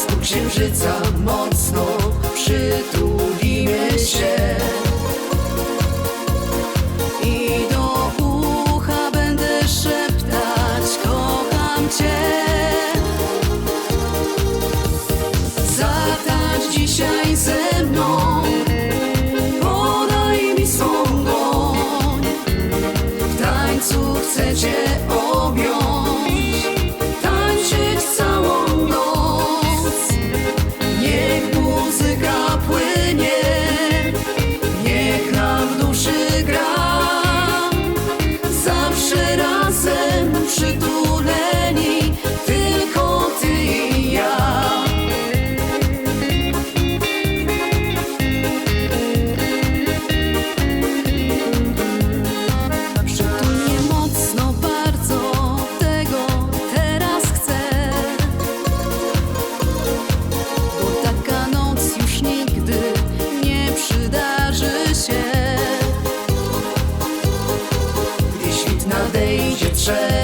Stół księżyca mocno przytulimy się. I do ucha będę szeptać Kocham Cię. Zatańcz dzisiaj ze mną Podaj mi swą dłoń. W tańcu chcę Cię nadejdzie czas.